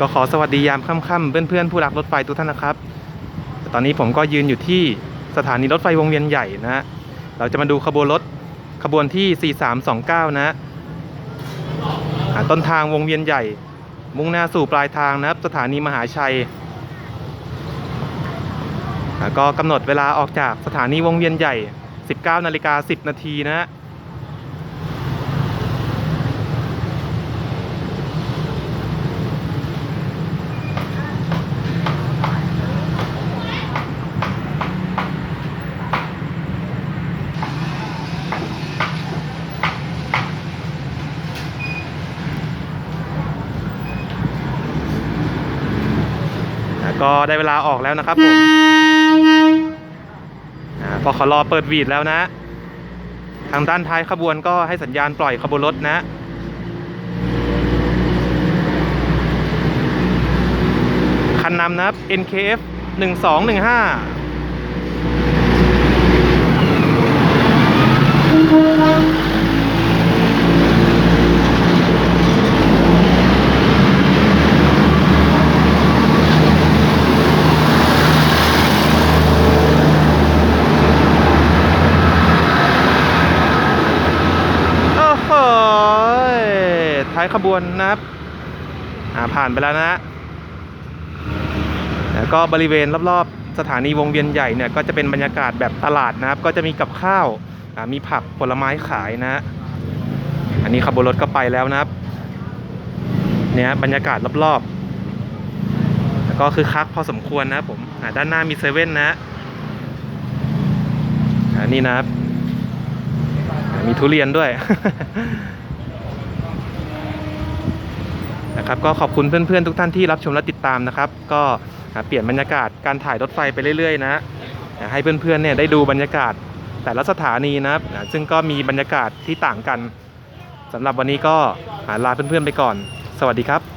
ก็ขอสวัสดียามค่ำๆเพื่อนๆผู้รักรถไฟทุกท่านนะครับ ตอนนี้ผมก็ยืนอยู่ที่สถานีรถไฟวงเวียนใหญ่นะฮะเราจะมาดูขบวนรถขบวนที่ 4329นะฮะต้นทางวงเวียนใหญ่ มุ่งหน้าสู่ปลายทางนะครับ สถานีมหาชัย ก็กำหนดเวลาออกจากสถานีวงเวียนใหญ่ 19นาฬิกา10 นาทีนะ ก็ได้เวลาออกแล้วนะครับผมอพอขอรอเปิดวีดแล้วนะ ทางด้านท้ายขบวนก็ให้สัญญาณปล่อยขบวนรถนะคันนำนะครับ NKF 1215 โอ้โห ท้ายขบวนนะครับผ่านไปแล้วนะฮะแล้วก็บริเวณรอบๆ สถานีวงเวียนใหญ่เนี่ยก็จะเป็นบรรยากาศแบบตลาดนะครับ ก็จะมีกับข้าวมีผักผลไม้ขายนะฮะอันนี้ขบวนรถก็ไปแล้วนะครับเนี่ยบรรยากาศรอบๆแล้วก็คือคักพอสมควรนะผมด้านหน้ามีเซเว่นนะฮะอันนี้นะครับมีทุเรียนด้วย นะครับก็ขอบคุณเพื่อนๆทุกท่านที่รับชมและติดตามนะครับ ก็เปลี่ยนบรรยากาศการถ่ายรถไฟไปเรื่อยๆนะให้เพื่อนๆเนี่ยได้ดูบรรยากาศแต่ละสถานีนะครับซึ่งก็มีบรรยากาศที่ต่างกันสำหรับวันนี้ก็อ่าลาเพื่อนๆไปก่อน สวัสดีครับ